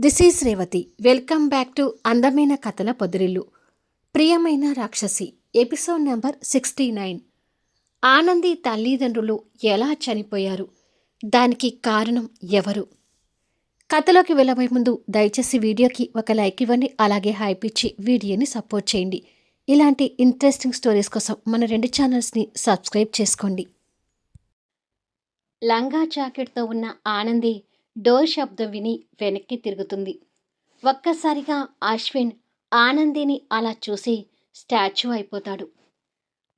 This is Revathi. Welcome back to అందమైన కథల పొదిరిల్లు. ప్రియమైన రాక్షసి episode number sixty nine. Anandi తల్లిదండ్రులు ఎలా చనిపోయారు? దానికి కారణం ఎవరు? కథలోకి వెళ్ళబోయే ముందు దయచేసి వీడియోకి ఒక లైక్ ఇవ్వండి అలాగే హైప్ ఇచ్చి వీడియోని సపోర్ట్ చేయండి. ఇలాంటి ఇంట్రెస్టింగ్ స్టోరీస్ కోసం మన రెండు ఛానల్స్ని సబ్స్క్రైబ్ చేసుకోండి. లంగా జాకెట్తో ఉన్న ఆనంది డోర్ శబ్దం విని వెనక్కి తిరుగుతుంది. ఒక్కసారిగా అశ్విన్ ఆనందిని అలా చూసి స్టాచ్యూ అయిపోతాడు.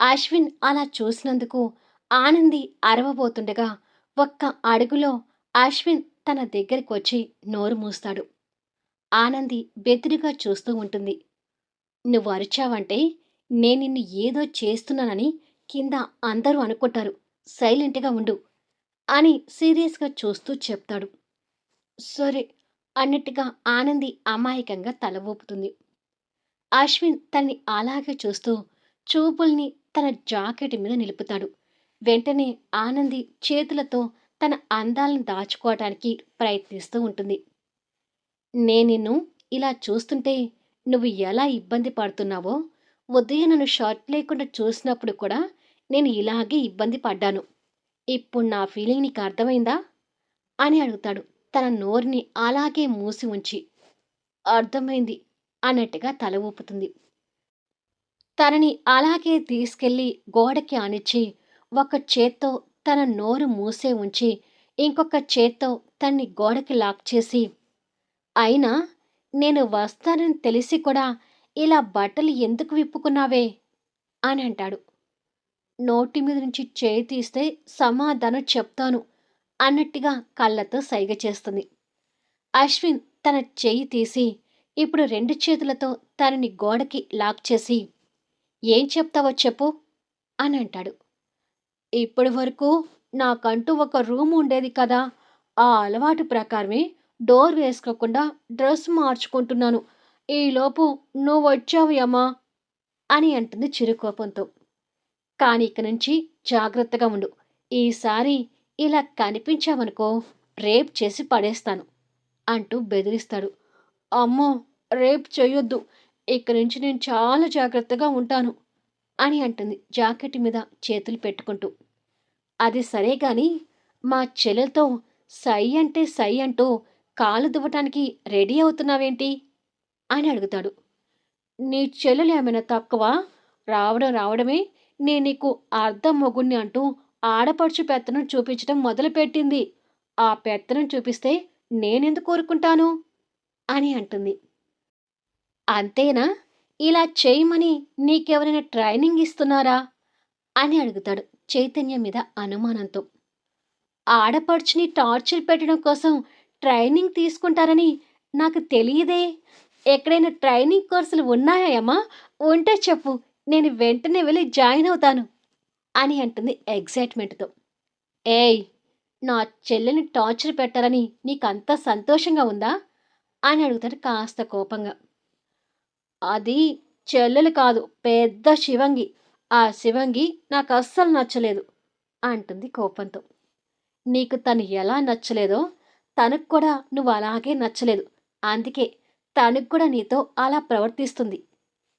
అశ్విన్ అలా చూసినందుకు ఆనంది అరవబోతుండగా ఒక్క అడుగులో అశ్విన్ తన దగ్గరికి వచ్చి నోరు మూస్తాడు. ఆనంది బెదిరిగా చూస్తూ ఉంటుంది. నువ్వు అరిచావంటే నేను నిన్ను ఏదో చేస్తున్నానని కింద అందరూ అనుకుంటారు. సైలెంట్గా ఉండు అని సీరియస్గా చూస్తూ చెప్తాడు. సరే అన్నట్టుగా ఆనంది అమాయకంగా తల ఊపుతుంది. అశ్విన్ తన్ని అలాగే చూస్తూ చూపుల్ని తన జాకెట్ మీద నిలుపుతాడు. వెంటనే ఆనంది చేతులతో తన అందాలను దాచుకోవటానికి ప్రయత్నిస్తూ ఉంటుంది. నేను నిన్ను ఇలా చూస్తుంటే నువ్వు ఎలా ఇబ్బంది పడుతున్నావో ఉదయం నన్ను షర్ట్ లేకుండా చూసినప్పుడు కూడా నేను ఇలాగే ఇబ్బంది పడ్డాను. ఇప్పుడు నా ఫీలింగ్ నీకు అర్థమైందా? అని అడుగుతాడు. తన నోరుని అలాగే మూసి ఉంచి అర్థమైంది అన్నట్టుగా తల ఊపుతుంది. తనని అలాగే తీసుకెళ్ళి గోడకి ఆనిచ్చి ఒక చేత్తో తన నోరు మూసే ఉంచి ఇంకొక చేత్తో తన్ని గోడకి లాక్ చేసి అయినా నేను వస్తానని తెలిసి కూడా ఇలా బట్టలు ఎందుకు విప్పుకున్నావే అని అంటాడు. నోటి మీద నుంచి చేయి తీస్తే సమాధానం చెప్తాను. అన్నట్టుగా కళ్ళతో సైగ చేస్తుంది. అశ్విన్ తన చెయ్యి తీసి ఇప్పుడు రెండు చేతులతో తనని గోడకి లాక్ చేసి ఏం చెప్తావో చెప్పు అని అంటాడు. ఇప్పటి వరకు నాకంటూ ఒక రూమ్ ఉండేది కదా ఆ అలవాటు ప్రకారమే డోర్ వేసుకోకుండా డ్రెస్ మార్చుకుంటున్నాను. ఈలోపు నువ్వు వచ్చావు యమ్మా అని అంటుంది చిరుకోపంతో. కానీ ఇక నుంచి జాగ్రత్తగా ఉండు. ఈసారి ఇలా కనిపించావనుకో రేప్ చేసి పడేస్తాను అంటూ బెదిరిస్తాడు. అమ్మో రేప్ చేయొద్దు ఇక్కడి నుంచి నేను చాలా జాగ్రత్తగా ఉంటాను అని అంటుంది జాకెట్ మీద చేతులు పెట్టుకుంటూ. అది సరే కానీ మా చెల్లెలతో సై అంటే సై అంటూ కాలు దువ్వటానికి రెడీ అవుతున్నావేంటి? అని అడుగుతాడు. నీ చెల్లెలు ఏమైనా తక్కువ? రావడం రావడమే నేను నీకు అర్థం మొగుణ్ణి అంటూ ఆడపడుచు పెత్తనం చూపించడం మొదలుపెట్టింది. ఆ పెత్తనం చూపిస్తే నేనెందుకు కోరుకుంటాను? అని అంటుంది. అంతేనా? ఇలా చేయమని నీకెవరైనా ట్రైనింగ్ ఇస్తున్నారా? అని అడుగుతాడు చైతన్య మీద అనుమానంతో. ఆడపడుచుని టార్చర్ పెట్టడం కోసం ట్రైనింగ్ తీసుకుంటారని నాకు తెలియదే. ఎక్కడైనా ట్రైనింగ్ కోర్సులు ఉన్నాయమ్మా ఉంటే చెప్పు. నేను వెంటనే వెళ్ళి జాయిన్ అవుతాను. అని అంటుంది ఎగ్జైట్మెంట్తో. ఏయ్ నా చెల్లెని టార్చర్ పెట్టాలని నీకంత సంతోషంగా ఉందా? అని అడుగుతాడు కాస్త కోపంగా. అది చెల్లెలు కాదు పెద్ద శివంగి. ఆ శివంగి నాకు అస్సలు నచ్చలేదు అంటుంది కోపంతో. నీకు తను ఎలా నచ్చలేదో తనకు కూడా నువ్వు అలాగే నచ్చలేదు. అందుకే తనకు కూడా నీతో అలా ప్రవర్తిస్తుంది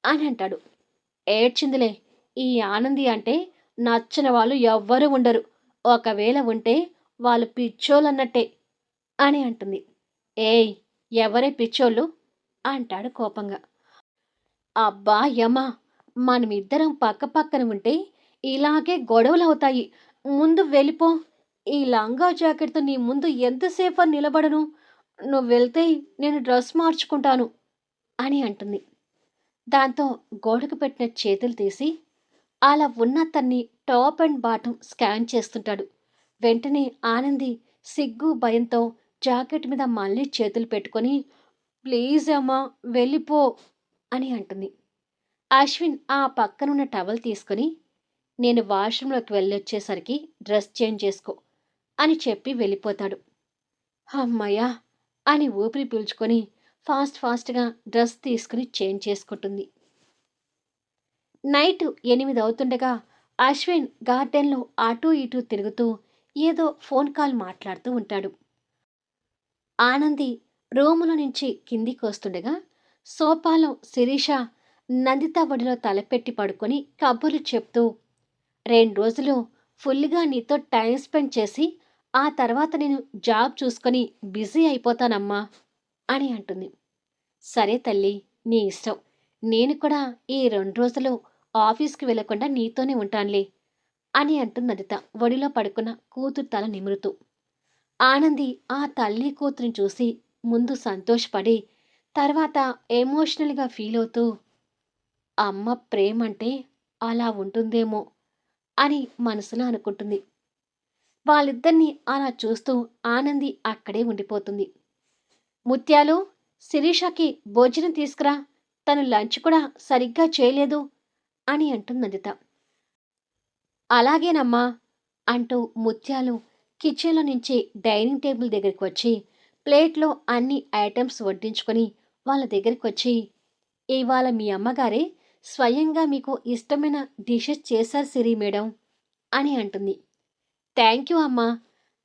అని అంటాడు. ఏడ్చిందిలే ఈ ఆనంది అంటే నచ్చిన వాళ్ళు ఎవ్వరూ ఉండరు. ఒకవేళ ఉంటే వాళ్ళు పిచ్చోళ్ళన్నట్టే అని అంటుంది. ఏయ్ ఎవరే పిచ్చోళ్ళు? అంటాడు కోపంగా. అబ్బా యమా మనమిద్దరం పక్క పక్కన ఉంటే ఇలాగే గొడవలు అవుతాయి ముందు వెళ్ళిపో. ఈ లంగా జాకెట్తో నీ ముందు ఎంతసేపు నిలబడను. నువ్వు వెళ్తే నేను డ్రెస్ మార్చుకుంటాను అని అంటుంది. దాంతో గోడకు పెట్టిన చేతులు తీసి అలా ఉన్న తన్ని టాప్ అండ్ బాటం స్కాన్ చేస్తుంటాడు. వెంటనే ఆనంది సిగ్గు భయంతో జాకెట్ మీద మళ్ళీ చేతులు పెట్టుకొని ప్లీజ్ అమ్మా వెళ్ళిపో అని అంటుంది. అశ్విన్ ఆ పక్కనున్న టవల్ తీసుకొని నేను వాష్రూమ్లోకి వెళ్ళొచ్చేసరికి డ్రెస్ చేంజ్ చేసుకో అని చెప్పి వెళ్ళిపోతాడు. అమ్మయ్యా అని ఊపిరి పీల్చుకొని ఫాస్ట్ ఫాస్ట్గా డ్రెస్ తీసుకుని చేంజ్ చేసుకుంటుంది. నైట్ ఎనిమిది అవుతుండగా అశ్విన్ గార్డెన్లో అటూ ఇటూ తిరుగుతూ ఏదో ఫోన్ కాల్ మాట్లాడుతూ ఉంటాడు. ఆనంది రూములో నుంచి కిందికి వస్తుండగా సోఫాలో శిరీష నందిత ఒడిలో తలపెట్టి పడుకొని కబుర్లు చెప్తూ రెండు రోజులు ఫుల్గా నీతో టైం స్పెండ్ చేసి ఆ తర్వాత నేను జాబ్ చూసుకొని బిజీ అయిపోతానమ్మా అని అంటుంది. సరే తల్లి నీ ఇష్టం. నేను కూడా ఈ రెండు రోజులు ఆఫీస్కి వెళ్ళకుండా నీతోనే ఉంటానులే అని అంటుంది నందిత ఒడిలో పడుకున్న కూతురు తల నిమురుతూ. ఆనంది ఆ తల్లి కూతురిని చూసి ముందు సంతోషపడి తర్వాత ఎమోషనల్గా ఫీల్ అవుతూ అమ్మ ప్రేమ అంటే అలా ఉంటుందేమో అని మనసులో అనుకుంటుంది. వాళ్ళిద్దరినీ అలా చూస్తూ ఆనంది అక్కడే ఉండిపోతుంది. ముత్యాలు శిరీషకి భోజనం తీసుకురా తను లంచ్ కూడా సరిగ్గా చేయలేదు అని అంటుంది నందిత. అలాగేనమ్మా అంటూ ముత్యాలు కిచెన్లో నుంచి డైనింగ్ టేబుల్ దగ్గరికి వచ్చి ప్లేట్లో అన్ని ఐటమ్స్ వడ్డించుకొని వాళ్ళ దగ్గరికి వచ్చి ఇవాళ మీ అమ్మగారే స్వయంగా మీకు ఇష్టమైన డిషెస్ చేశారు సిరి మేడం అని అంటుంది. థ్యాంక్ యూ అమ్మా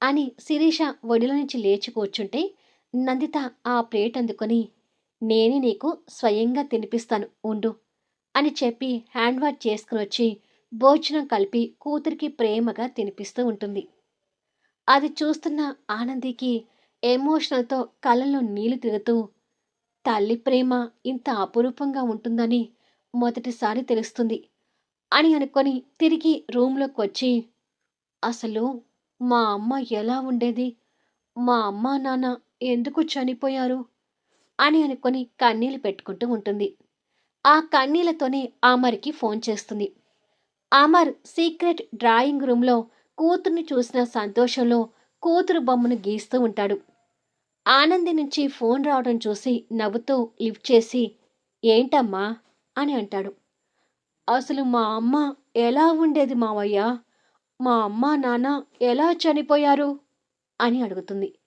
అని శిరీష ఒడిలో నుంచి లేచి కూర్చుంటే నందిత ఆ ప్లేట్ అందుకొని నేనే నీకు స్వయంగా తినిపిస్తాను ఉండు అని చెప్పి హ్యాండ్ వాష్ చేసుకుని వచ్చి భోజనం కలిపి కూతురికి ప్రేమగా తినిపిస్తూ ఉంటుంది. అది చూస్తున్న ఆనందికి ఎమోషనల్తో కళ్ళల్లో నీళ్ళు తిరుగుతూ తల్లి ప్రేమ ఇంత అపురూపంగా ఉంటుందని మొదటిసారి తెలుస్తుంది అని అనుకొని తిరిగి రూమ్లోకి వచ్చి అసలు మా అమ్మ ఎలా ఉండేది? మా అమ్మ నాన్న ఎందుకు చనిపోయారు? అని అనుకొని కన్నీళ్ళు పెట్టుకుంటూ ఉంటుంది. ఆ కన్నీళ్ళతోనే అమర్కి ఫోన్ చేస్తుంది. అమర్ సీక్రెట్ డ్రాయింగ్ రూమ్లో కూతుర్ని చూసిన సంతోషంలో కూతురు బొమ్మను గీస్తూ ఉంటాడు. ఆనంది నుంచి ఫోన్ రావడం చూసి నవ్వుతూ లిఫ్ట్ చేసి ఏంటమ్మా? అని అంటాడు. అసలు మా అమ్మ ఎలా ఉండేది మావయ్య? మా అమ్మ నాన్న ఎలా చనిపోయారు? అని అడుగుతుంది.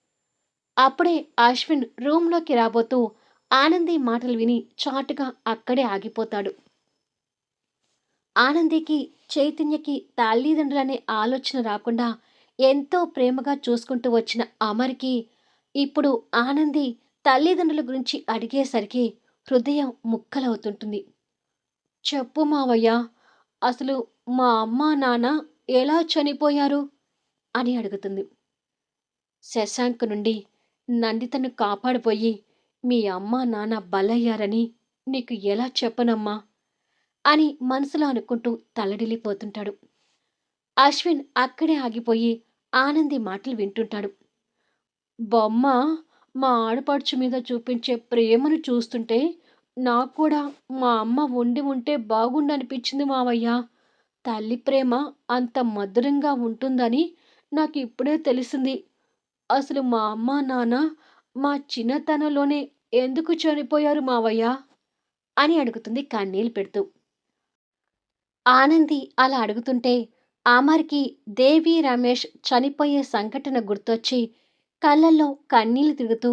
అప్పుడే అశ్విన్ రూమ్లోకి రాబోతూ ఆనంది మాటలు విని చాటుగా అక్కడే ఆగిపోతాడు. ఆనందికి చైతన్యకి తల్లిదండ్రులనే ఆలోచన రాకుండా ఎంతో ప్రేమగా చూసుకుంటూ వచ్చిన అమర్కి ఇప్పుడు ఆనంది తల్లిదండ్రుల గురించి అడిగేసరికి హృదయం ముక్కలవుతుంటుంది. చెప్పు మావయ్య అసలు మా అమ్మ నాన్న ఎలా చనిపోయారు? అని అడుగుతుంది. శశాంక్ నుండి నందితను కాపాడిపోయి మీ అమ్మ నాన్న బలయ్యారని నీకు ఎలా చెప్పనమ్మా? అని మనసులో అనుకుంటూ తలడిల్లిపోతుంటాడు. అశ్విన్ అక్కడే ఆగిపోయి ఆనంది మాటలు వింటుంటాడు. బొమ్మ మా ఆడపడుచు మీద చూపించే ప్రేమను చూస్తుంటే నాకు కూడా మా అమ్మ వండి ఉంటే బాగుండనిపించింది మావయ్య. తల్లి ప్రేమ అంత మధురంగా ఉంటుందని నాకు ఇప్పుడే తెలిసింది. అసలు మా అమ్మ నాన్న మా చిన్నతనంలోనే ఎందుకు చనిపోయారు మావయ్య? అని అడుగుతుంది కన్నీళ్ళు పెడుతూ. ఆనంది అలా అడుగుతుంటే ఆమర్కి దేవి రమేష్ చనిపోయే సంఘటన గుర్తొచ్చి కళ్ళల్లో కన్నీళ్ళు తిరుగుతూ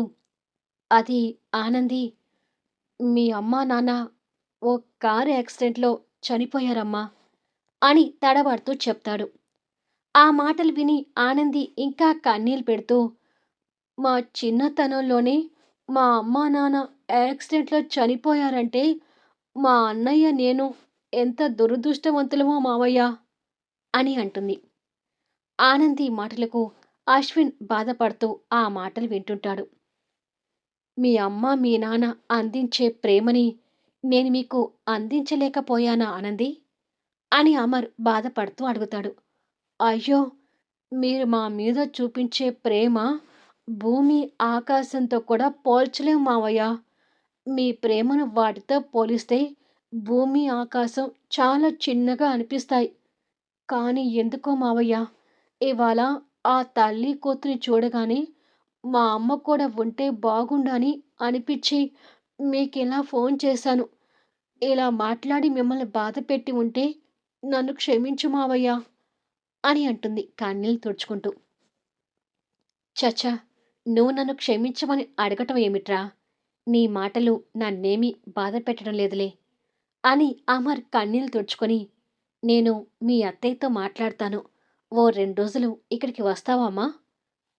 అది ఆనంది మీ అమ్మా నాన్న ఓ కారు యాక్సిడెంట్లో చనిపోయారమ్మా అని తడబడుతూ చెప్తాడు. ఆ మాటలు విని ఆనంది ఇంకా కన్నీళ్ళు పెడుతూ మా చిన్నతనంలోనే మా అమ్మా నాన్న యాక్సిడెంట్లో చనిపోయారంటే మా అన్నయ్య నేను ఎంత దురదృష్టవంతులమో మావయ్య అని అంటుంది. ఆనంది మాటలకు అశ్విన్ బాధపడుతూ ఆ మాటలు వింటుంటాడు. మీ అమ్మ మీ నాన్న అందించే ప్రేమని నేను మీకు అందించలేకపోయానా ఆనంది? అని అమర్ బాధపడుతూ అడుగుతాడు. అయ్యో మీరు మా మీద చూపించే ప్రేమ భూమి ఆకాశంతో కూడా పోల్చలేం మావయ్య. మీ ప్రేమను వాటితో పోలిస్తే భూమి ఆకాశం చాలా చిన్నగా అనిపిస్తాయి. కానీ ఎందుకో మావయ్య ఇవాళ ఆ తల్లి కూతురి చూడగానే మా అమ్మ కూడా ఉంటే బాగుండని అనిపించి మీకు ఇలా ఫోన్ చేశాను. ఇలా మాట్లాడి మిమ్మల్ని బాధ పెట్టి ఉంటే నన్ను క్షమించు మావయ్య అని అంటుంది కన్నీళ్ళు తుడుచుకుంటూ. చచ్చా నువ్వు నన్ను క్షమించమని అడగటం ఏమిట్రా? నీ మాటలు నన్నేమీ బాధ పెట్టడం లేదులే. అని అమర్ కన్నీళ్ళు తుడుచుకొని నేను మీ అత్తయ్యతో మాట్లాడతాను. ఓ రెండు రోజులు ఇక్కడికి వస్తావామ్మా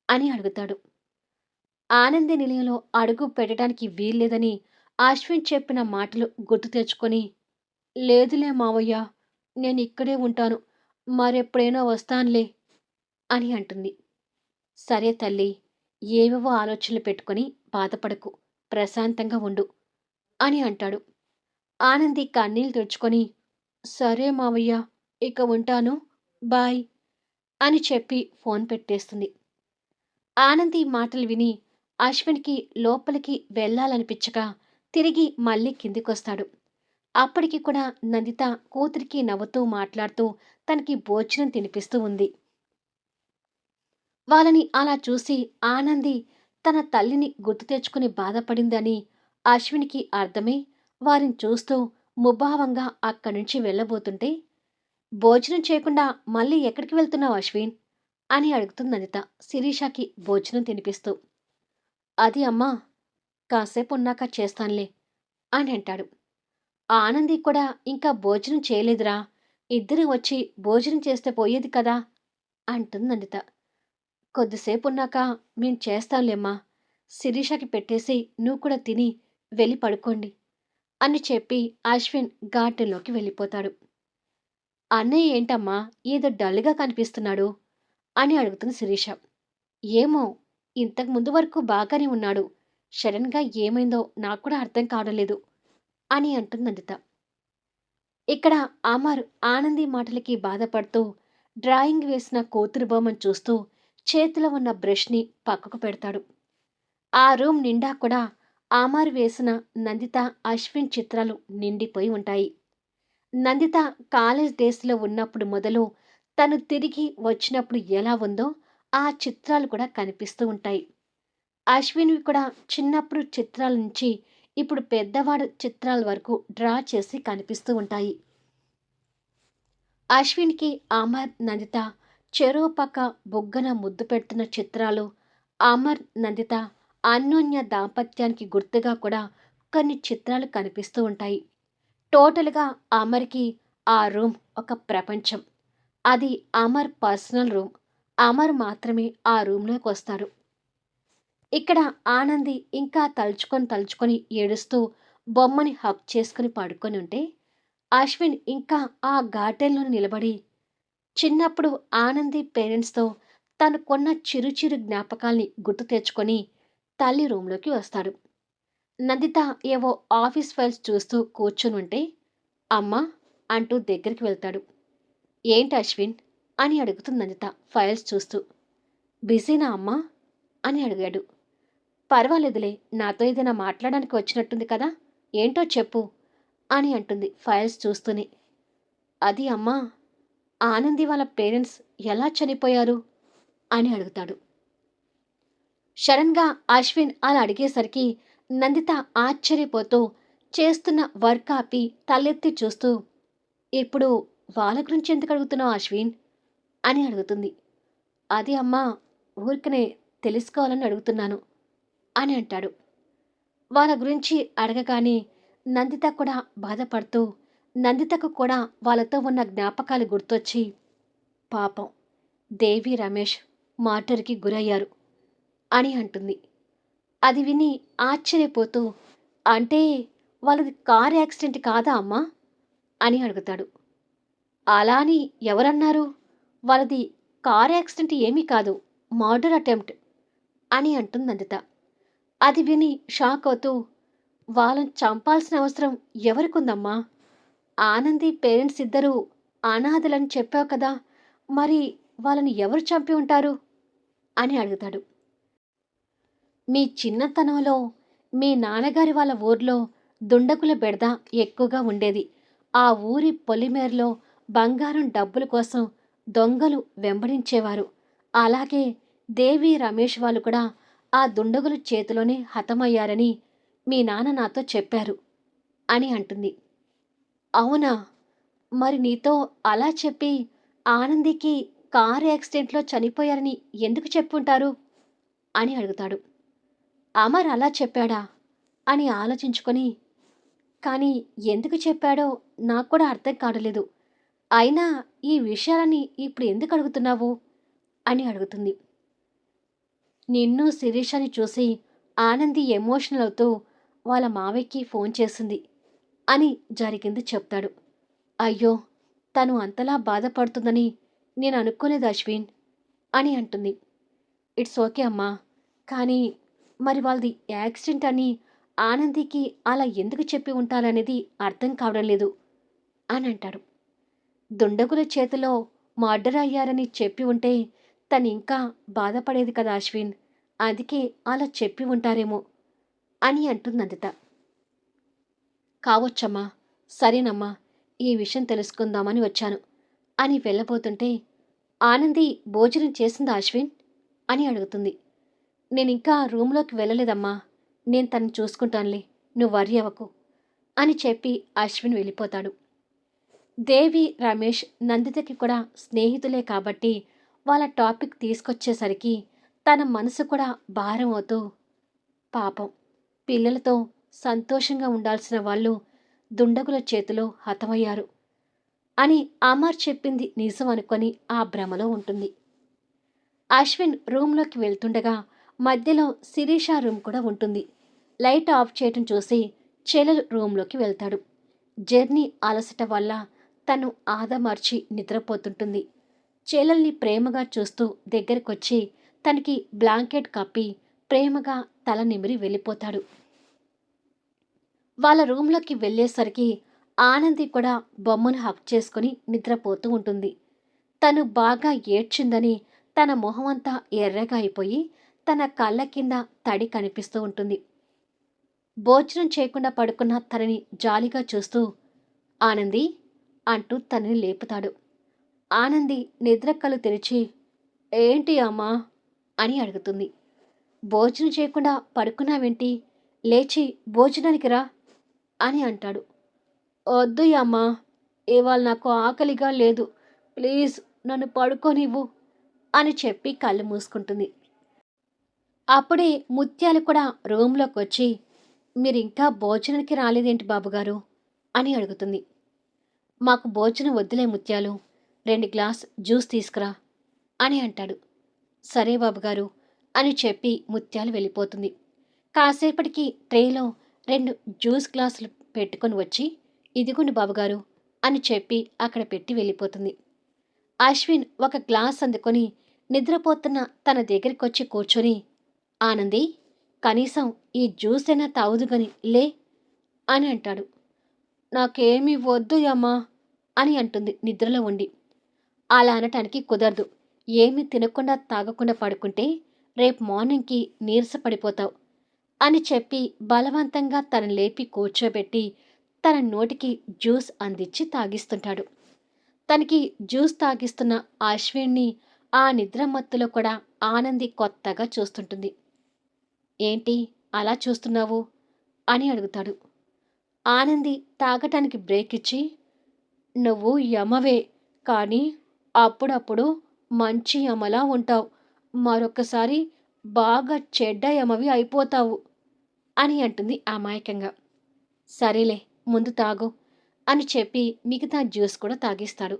అని అడుగుతాడు. ఆనంది నిలయంలో అడుగు పెట్టడానికి వీల్లేదని అశ్విన్ చెప్పిన మాటలు గుర్తు తెచ్చుకొని లేదులే మావయ్య నేను ఇక్కడే ఉంటాను. మరెప్పుడైనా వస్తానులే అని అంటుంది. సరే తల్లి ఏవేవో ఆలోచనలు పెట్టుకొని బాధపడకు ప్రశాంతంగా ఉండు అని అంటాడు. ఆనంది కన్నీళ్ళు తెచ్చుకొని సరే మావయ్య ఇక ఉంటాను బాయ్ అని చెప్పి ఫోన్ పెట్టేస్తుంది. ఆనంది మాటలు విని అశ్విన్కి లోపలికి వెళ్ళాలనిపించక తిరిగి మళ్ళీ కిందికొస్తాడు. అప్పటికి కూడా నందిత కూతురికి నవ్వుతూ మాట్లాడుతూ తనకి భోజనం తినిపిస్తూ ఉంది. వాళ్ళని అలా చూసి ఆనంది తన తల్లిని గుర్తు తెచ్చుకుని బాధపడిందని అశ్వినికి అర్థమై వారిని చూస్తూ ముభావంగా అక్కడి నుంచి వెళ్ళబోతుంటే భోజనం చేయకుండా మళ్ళీ ఎక్కడికి వెళ్తున్నావు అశ్విన్? అని అడుగుతుంది అనిత శిరీషకి భోజనం తినిపిస్తూ. అది అమ్మా కాసేపు ఉన్నాక చేస్తానులే అని అంటాడు. ఆనంది కూడా ఇంకా భోజనం చేయలేదురా ఇద్దరు వచ్చి భోజనం చేస్తే పోయేది కదా అంటుంది నందిత కొద్దిసేపు ఉన్నాక మేం చేస్తాంలేమ్మా శిరీషకి పెట్టేసి నువ్వు కూడా తిని వెళ్ళి పడుకోండి అని చెప్పి అశ్విన్ గార్డెన్లోకి వెళ్ళిపోతాడు. అన్నయ్య ఏంటమ్మా ఏదో డల్గా కనిపిస్తున్నాడు అని అడుగుతుంది శిరీష. ఏమో ఇంతకు ముందు వరకు బాగానే ఉన్నాడు. సడన్గా ఏమైందో నాకు కూడా అర్థం కావడం లేదు అని అంటుంది నందిత ఇక్కడ అమర్ ఆనంది మాటలకి బాధపడుతూ డ్రాయింగ్ వేసిన కూతురు బొమ్మను చూస్తూ చేతిలో ఉన్న బ్రష్ని పక్కకు పెడతాడు. ఆ రూమ్ నిండా కూడా ఆమార్ వేసిన నందిత అశ్విన్ చిత్రాలు నిండిపోయి ఉంటాయి. నందిత కాలేజ్ డేస్లో ఉన్నప్పుడు మొదలు తను తిరిగి వచ్చినప్పుడు ఎలా ఉందో ఆ చిత్రాలు కూడా కనిపిస్తూ ఉంటాయి. అశ్విన్వి కూడా చిన్నప్పుడు చిత్రాల నుంచి ఇప్పుడు పెద్దవాడు చిత్రాల వరకు డ్రా చేసి కనిపిస్తూ ఉంటాయి. అశ్విన్కి ఆమర్ నందిత చెరువు పక్క బొగ్గన ముద్దు పెడుతున్న చిత్రాలు అమర్ నందిత అన్యోన్య దాంపత్యానికి గుర్తుగా కూడా కొన్ని చిత్రాలు కనిపిస్తూ ఉంటాయి. టోటల్గా అమర్కి ఆ రూమ్ ఒక ప్రపంచం. అది అమర్ పర్సనల్ రూమ్. అమర్ మాత్రమే ఆ రూమ్లోకి వస్తారు. ఇక్కడ ఆనంది ఇంకా తలుచుకొని తలుచుకొని ఏడుస్తూ బొమ్మని హక్ చేసుకుని పడుకొని ఉంటే అశ్విన్ ఇంకా ఆ గార్డెన్లో నిలబడి చిన్నప్పుడు ఆనంది పేరెంట్స్తో తను కొన్న చిరు చిరు జ్ఞాపకాల్ని గుర్తు తెచ్చుకొని తల్లి రూమ్లోకి వస్తాడు. నందిత ఏవో ఆఫీస్ ఫైల్స్ చూస్తూ కూర్చుని ఉంటే అమ్మ అంటూ దగ్గరికి వెళ్తాడు. ఏంటి అశ్విన్? అని అడుగుతుంది నందిత ఫైల్స్ చూస్తూ. బిజీనా అమ్మా? అని అడిగాడు. పర్వాలేదులే నాతో ఏదైనా మాట్లాడడానికి వచ్చినట్టుంది కదా ఏంటో చెప్పు అని అంటుంది ఫైల్స్ చూస్తూనే. అది అమ్మా ఆనంది వాళ్ళ పేరెంట్స్ ఎలా చనిపోయారు? అని అడుగుతాడు. షడన్గా అశ్విన్ అలా అడిగేసరికి నందిత ఆశ్చర్యపోతూ చేస్తున్న వర్క్ ఆపి తలెత్తి చూస్తూ ఇప్పుడు వాళ్ళ గురించి ఎందుకు అడుగుతున్నావు అశ్విన్? అని అడుగుతుంది. అది అమ్మా ఊరికనే తెలుసుకోవాలని అడుగుతున్నాను అని అంటాడు. వాళ్ళ గురించి అడగగానే నందిత కూడా బాధపడుతూ నందితకు కూడా వాళ్ళతో ఉన్న జ్ఞాపకాలు గుర్తొచ్చి పాపం దేవి రమేష్ మార్టర్కి గురయ్యారు అని అంటుంది. అది విని ఆశ్చర్యపోతూ అంటే వాళ్ళది కార్ యాక్సిడెంట్ కాదా అమ్మా? అని అడుగుతాడు. అలా అని ఎవరన్నారు? వాళ్ళది కార్ యాక్సిడెంట్ ఏమీ కాదు మర్డర్ అటెంప్ట్ అని అంటుంది నందిత. అది విని షాక్ అవుతూ వాళ్ళని చంపాల్సిన అవసరం ఎవరికుందమ్మా ఆనంది పేరెంట్స్ ఇద్దరూ అనాథలని చెప్పావు కదా మరి వాళ్ళని ఎవరు చంపి ఉంటారు? అని అడుగుతాడు. మీ చిన్నతనంలో మీ నాన్నగారి వాళ్ళ ఊర్లో దుండకుల బెడద ఎక్కువగా ఉండేది. ఆ ఊరి పొలిమేరలో బంగారం డబ్బుల కోసం దొంగలు వెంబడించేవారు. అలాగే దేవి రమేష్ వాళ్ళు కూడా ఆ దుండగుల చేతిలోనే హతమయ్యారని మీ నాన్న నాతో చెప్పారు అని అంటుంది. అవునా? మరి నీతో అలా చెప్పి ఆనందికి కారు యాక్సిడెంట్లో చనిపోయారని ఎందుకు చెప్పుంటారు? అని అడుగుతాడు. అమర్ అలా చెప్పాడా? అని ఆలోచించుకొని కానీ ఎందుకు చెప్పాడో నాకు కూడా అర్థం కాడలేదు అయినా ఈ విషయాలని ఇప్పుడు ఎందుకు అడుగుతున్నావు? అని అడుగుతుంది. నిన్ను శిరీషని చూసి ఆనంది ఎమోషనల్ అవుతూ వాళ్ళ మావయ్యకి ఫోన్ చేసింది అని జరిగింది చెప్తాడు. అయ్యో తను అంతలా బాధపడుతుందని నేను అనుకోలేదు అశ్విన్ అని అంటుంది. ఇట్స్ ఓకే అమ్మా కానీ మరి వాళ్ళది యాక్సిడెంట్ అని ఆనందికి అలా ఎందుకు చెప్పి ఉంటారనేది అర్థం కావడం లేదు అని అంటాడు. దుండగుల చేతిలో మర్డర్ అయ్యారని చెప్పి ఉంటే తను ఇంకా బాధపడేది కదా అశ్విన్ అందుకే అలా చెప్పి ఉంటారేమో అని అంటుంది నందిత కావచ్చమ్మా సరేనమ్మా ఈ విషయం తెలుసుకుందామని వచ్చాను. అని వెళ్ళబోతుంటే ఆనంది భోజనం చేసిందా అశ్విన్? అని అడుగుతుంది. నేను ఇంకా రూమ్లోకి వెళ్ళలేదమ్మా నేను తను చూసుకుంటానులే నువ్వు వర్రీ అవ్వకు అని చెప్పి అశ్విన్ వెళ్ళిపోతాడు. దేవి రమేష్ నందితకి కూడా స్నేహితులే కాబట్టి వాళ్ళ టాపిక్ తీసుకొచ్చేసరికి తన మనసు కూడా భారం అవుతూ పాపం పిల్లలతో సంతోషంగా ఉండాల్సిన వాళ్ళు దుండగుల చేతిలో హతమయ్యారు అని అమర్ చెప్పింది నిజం అనుకొని ఆ భ్రమలో ఉంటుంది. అశ్విన్ రూమ్లోకి వెళ్తుండగా మధ్యలో శిరీష రూమ్ కూడా ఉంటుంది. లైట్ ఆఫ్ చేయటం చూసి చెల్లెలు రూమ్లోకి వెళ్తాడు. జర్నీ అలసట వల్ల తను ఆదమార్చి నిద్రపోతుంటుంది. చెల్లెల్ని ప్రేమగా చూస్తూ దగ్గరకొచ్చి తనకి బ్లాంకెట్ కప్పి ప్రేమగా తల నిమిరి వెళ్ళిపోతాడు. వాళ్ళ రూమ్లోకి వెళ్ళేసరికి ఆనంది కూడా బొమ్మను హక్ చేసుకుని నిద్రపోతూ ఉంటుంది. తను బాగా ఏడ్చిందని తన మొహమంతా ఎర్రగా అయిపోయి తన కళ్ళ కింద తడి కనిపిస్తూ ఉంటుంది. భోజనం చేయకుండా పడుకున్న తనని జాలిగా చూస్తూ ఆనంది అంటూ తనని లేపుతాడు. ఆనంది నిద్రక్కలు తెరిచి ఏంటి అమ్మా అని అడుగుతుంది. భోజనం చేయకుండా పడుకున్నావేంటి? లేచి భోజనానికి రా అని అంటాడు. వద్దు అమ్మా ఇవాళ నాకు ఆకలిగా లేదు. ప్లీజ్ నన్ను పడుకోనివ్వు అని చెప్పి కళ్ళు మూసుకుంటుంది. అప్పుడే ముత్యాలు కూడా రూమ్లోకి వచ్చి మీరు ఇంకా భోజనానికి రాలేదేంటి బాబుగారు? అని అడుగుతుంది. మాకు భోజనం వద్దులే ముత్యాలు రెండు గ్లాస్ జ్యూస్ తీసుకురా అని అంటాడు. సరే బాబుగారు అని చెప్పి ముత్యాలు వెళ్ళిపోతుంది. కాసేపటికి ట్రేలో రెండు జ్యూస్ గ్లాసులు పెట్టుకొని వచ్చి ఇదిగోండి బాబుగారు అని చెప్పి అక్కడ పెట్టి వెళ్ళిపోతుంది. అశ్విన్ ఒక గ్లాస్ అందుకొని నిద్రపోతున్న తన దగ్గరికి వచ్చి కూర్చొని ఆనంది కనీసం ఈ జ్యూస్ అయినా తాగుదుగని లే అని అంటాడు. నాకేమీ వద్దు అమ్మా అని అంటుంది నిద్రలో ఉండి. అలా అనటానికి కుదరదు. ఏమీ తినకుండా తాగకుండా పడుకుంటే రేపు మార్నింగ్కి నీరస పడిపోతావు అని చెప్పి బలవంతంగా తన లేపి కూర్చోబెట్టి తన నోటికి జ్యూస్ అందించి తాగిస్తుంటాడు. తనకి జ్యూస్ తాగిస్తున్న అశ్విన్ని ఆ నిద్రమత్తులో కూడా ఆనంది కొత్తగా చూస్తుంటుంది. ఏంటి? అలా చూస్తున్నావు? అని అడుగుతాడు. ఆనంది తాగటానికి బ్రేక్ ఇచ్చి నువ్వు యమవే కానీ అప్పుడప్పుడు మంచి యమలా ఉంటావు. మరొకసారి బాగా చెడ్డ యమవి అయిపోతావు. అని అంటుంది అమాయకంగా. సరేలే ముందు తాగు అని చెప్పి మిగతా జ్యూస్ కూడా తాగిస్తాడు.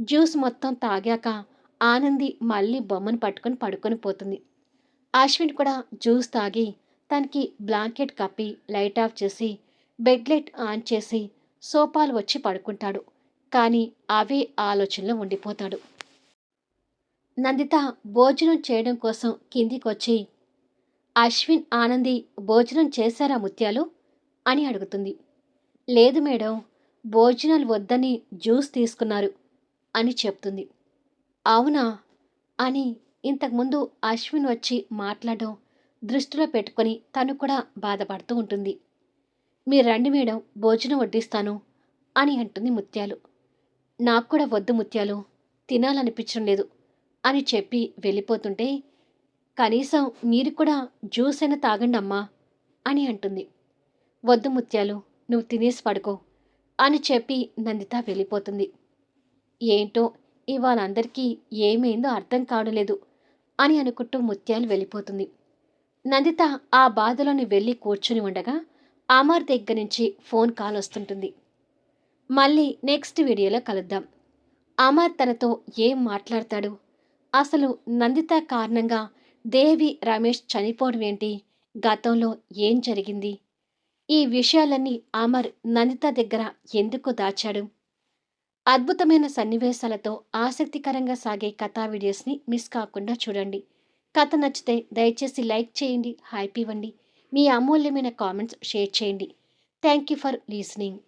జ్యూస్ మొత్తం తాగాక ఆనంది మళ్ళీ బొమ్మను పట్టుకొని పడుకొని పోతుంది. అశ్విన్ కూడా జ్యూస్ తాగి తనకి బ్లాంకెట్ కప్పి లైట్ ఆఫ్ చేసి బెడ్ లైట్ ఆన్ చేసి సోపాలు వచ్చి పడుకుంటాడు. కానీ అవే ఆలోచనలో ఉండిపోతాడు. నందిత భోజనం చేయడం కోసం కిందికొచ్చి అశ్విన్ ఆనంది భోజనం చేశారా ముత్యాలు? అని అడుగుతుంది. లేదు మేడం భోజనాలు వద్దని జ్యూస్ తీసుకున్నారు అని చెప్తుంది. అవునా? అని ఇంతకుముందు అశ్విన్ వచ్చి మాట్లాడడం దృష్టిలో పెట్టుకొని తను కూడా బాధపడుతూ ఉంటుంది. మీరు రండి మేడం భోజనం వడ్డిస్తాను అని అంటుంది ముత్యాలు. నాకు కూడా వద్దు ముత్యాలు తినాలనిపించడం లేదు అని చెప్పి వెళ్ళిపోతుంటే కనీసం మీరు కూడా జ్యూస్ అయినా తాగండి అమ్మా అని అంటుంది. వద్దు ముత్యాలు నువ్వు తినేసి పడుకో అని చెప్పి నందిత వెళ్ళిపోతుంది. ఏంటో ఇవాళ అందరికీ ఏమైందో అర్థం కావడలేదు అని అనుకుంటూ ముత్యాలు వెళ్ళిపోతుంది. నందిత ఆ బాధలోని వెళ్ళి కూర్చుని ఉండగా అమర్ దగ్గర నుంచి ఫోన్ కాల్ వస్తుంటుంది. మళ్ళీ నెక్స్ట్ వీడియోలో కలుద్దాం. అమర్ తనతో ఏం మాట్లాడతాడు? అసలు నందిత కారణంగా దేవి రమేష్ చనిపోవడం ఏంటి గతంలో ఏం జరిగింది? ఈ విషయాలన్నీ అమర్ నందిత దగ్గర ఎందుకు దాచాడు? అద్భుతమైన సన్నివేశాలతో ఆసక్తికరంగా సాగే కథా వీడియోస్ని మిస్ కాకుండా చూడండి. కథ నచ్చితే దయచేసి లైక్ చేయండి హ్యాపీ ఇవ్వండి. మీ అమూల్యమైన కామెంట్స్ షేర్ చేయండి. Thank you for listening.